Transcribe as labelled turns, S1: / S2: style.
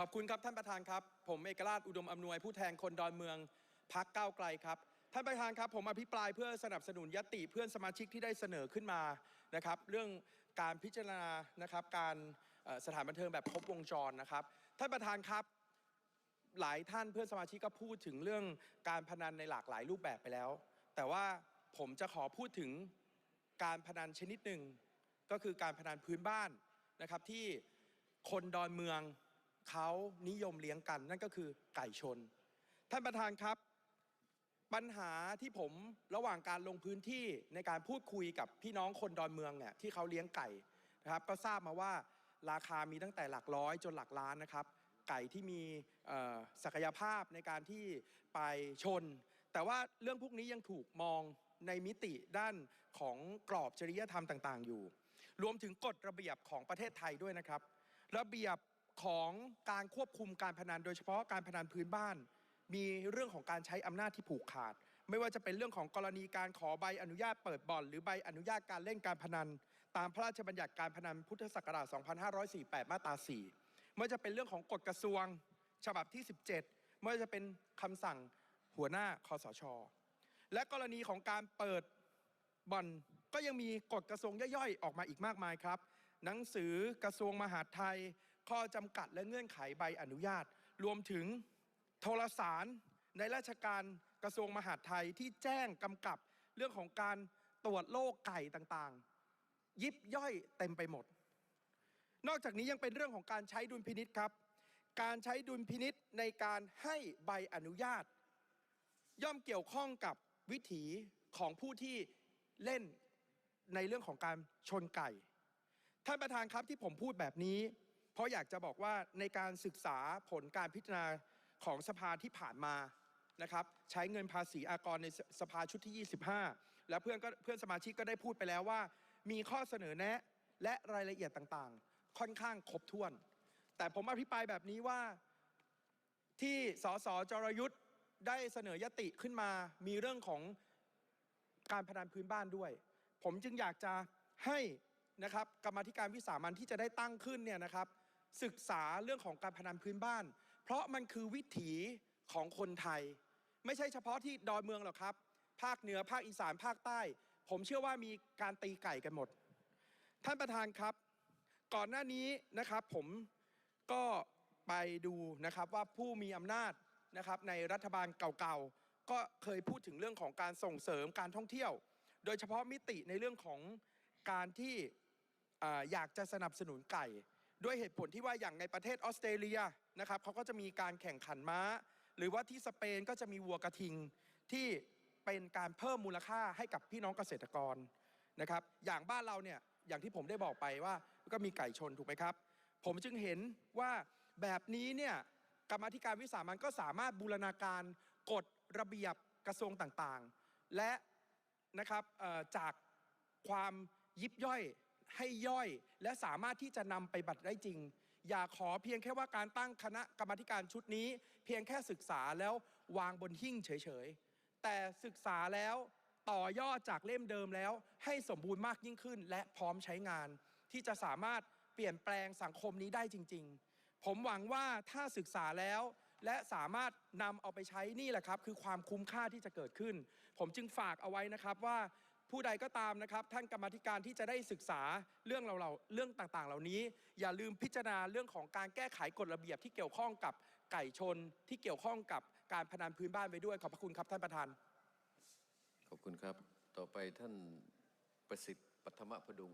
S1: ขอบคุณครับท่านประธานครับ ผมเอกราชอุดมอำนวยผู้แทนคนดอนเมืองพักก้าวไกลครับท่านประธานครับผมอภิปรายเพื่อสนับสนุนยติเพื่อนสมาชิกที่ได้เสนอขึ้นมานะครับ เรื่องการพิจารณานะครับการสถานบันเทิงแบบครบวงจรนะครับท่านประธานครับหลายท่านเพื่อนสมาชิกก็พูดถึงเรื่องการพนันในหลากหลายรูปแบบไปแล้ว แต่ว่าผมจะขอพูดถึงการพนันชนิดหนึ่งก็คือการพนันพื้นบ้านนะครับที่คนดอนเมือง เขานิยมเลี้ยงกันนั่นก็คือไก่ชน ท่านประธานครับ ปัญหาที่ผมระหว่างการลงพื้นที่ในการพูดคุยกับพี่น้องคนดอนเมืองเนี่ยที่เขาเลี้ยงไก่นะครับ ก็ทราบมาว่าราคามีตั้งแต่หลักร้อยจนหลักล้านนะครับ ไก่ที่มีศักยภาพในการที่ไปชน แต่ว่าเรื่องพวกนี้ยังถูกมองในมิติด้านของกรอบจริยธรรมต่าง ๆ อยู่ รวมถึงกฎระเบียบของประเทศไทยด้วยนะครับ ระเบียบ ของการควบคุมการพนันโดยเฉพาะการพนันพื้นบ้าน มีเรื่องของการใช้อำนาจที่ผูกขาด ไม่ว่าจะเป็นเรื่องของกรณีการขอใบอนุญาตเปิดบ่อน หรือใบอนุญาตการเล่นการพนัน ตามพระราชบัญญัติการพนันพุทธศักราช 2548 มาตรา 4 ไม่ว่าจะเป็นเรื่องของกฎกระทรวงฉบับที่ 17 ไม่ว่าจะเป็นคำสั่งหัวหน้าคอสช และกรณีของการเปิดบ่อนก็ยังมีกฎกระทรวงย่อยๆ ออกมาอีกมากมายครับ หนังสือกระทรวงมหาดไทย ข้อจำกัดและเงื่อนไขใบอนุญาต รวมถึงโทรสารในราชการกระทรวงมหาดไทยที่แจ้งกำกับเรื่องของการตรวจโรคไก่ต่างๆ ยิบย่อยเต็มไปหมด นอกจากนี้ยังเป็นเรื่องของการใช้ดุลพินิษครับ การใช้ดุลพินิษในการให้ใบอนุญาต ย่อมเกี่ยวข้องกับวิถีของผู้ที่เล่นในเรื่องของการชนไก่ ท่านประธานครับที่ผมพูดแบบนี้ เพราะอยากจะบอกว่าในการศึกษาผลการพิจารณาของสภาที่ผ่านมานะครับใช้เงินภาษีอากรในสภาชุดที่ 25 แล้วเพื่อนก็เพื่อนสมาชิกก็ได้พูดไปแล้วว่า มีข้อเสนอแนะและรายละเอียดต่างๆ ค่อนข้างครบถ้วน แต่ผมอภิปรายแบบนี้ว่าที่สสจรยุทธ์ได้เสนอยติขึ้นมามีเรื่องของการพนันพื้นบ้านด้วย ผมจึงอยากจะให้นะครับกรรมธิการวิสามันที่จะได้ตั้งขึ้นเนี่ยนะครับ ศึกษาเรื่องของการพนันพื้นบ้าน เพราะมันคือวิถีของคนไทย ไม่ใช่เฉพาะที่ดอนเมืองหรอกครับ ภาคเหนือภาคอีสานภาคใต้ ผมเชื่อว่ามีการตีไก่กันหมด ท่านประธานครับ ก่อนหน้านี้นะครับผมก็ไปดูนะครับว่าผู้มีอำนาจนะครับในรัฐบาลเก่าๆ ก็เคยพูดถึงเรื่องของการส่งเสริมการท่องเที่ยว โดยเฉพาะมิติในเรื่องของการที่อ่าอยากจะสนับสนุนไก่ ด้วยเหตุผลที่ว่าอย่างในประเทศออสเตรเลียนะครับเขาก็จะมีการแข่งขันม้า หรือว่าที่สเปนก็จะมีวัวกระทิงที่เป็นการเพิ่มมูลค่าให้กับพี่น้องเกษตรกรนะครับ อย่างบ้านเราเนี่ยอย่างที่ผมได้บอกไปว่าก็มีไก่ชนถูกไหมครับ ผมจึงเห็นว่าแบบนี้เนี่ยกรรมธิการวิสามันก็สามารถบูรณาการกฎระเบียบกระทรวงต่างๆ และนะครับจากความยิบย่อย ให้ย่อย และสามารถที่จะนำไปบัตรได้จริง อย่าขอเพียงแค่ว่าการตั้งคณะกรรมการชุดนี้ เพียงแค่ศึกษาแล้ววางบนหิ้งเฉยๆ แต่ศึกษาแล้วต่อยอดจากเล่มเดิมแล้ว ให้สมบูรณ์มากยิ่งขึ้น และพร้อมใช้งาน ที่จะสามารถเปลี่ยนแปลงสังคมนี้ได้จริง ๆ ผมหวังว่าถ้าศึกษาแล้วและสามารถนำเอาไปใช้นี่แหละครับ คือความคุ้มค่าที่จะเกิดขึ้น ผมจึงฝากเอาไว้นะครับว่า ผู้ใดก็ตามนะครับท่านกรรมธิการที่จะได้ศึกษาเรื่องเราเรื่องต่างๆ เหล่านี้ อย่าลืมพิจารณาเรื่องของการแก้ไขกฎระเบียบที่เกี่ยวข้องกับไก่ชนที่เกี่ยวข้องกับการพนันพื้นบ้านไว้ด้วยขอบพระคุณครับท่านประธาน
S2: ขอบคุณครับ ต่อไปท่านประสิทธิ์ปัทมพดุง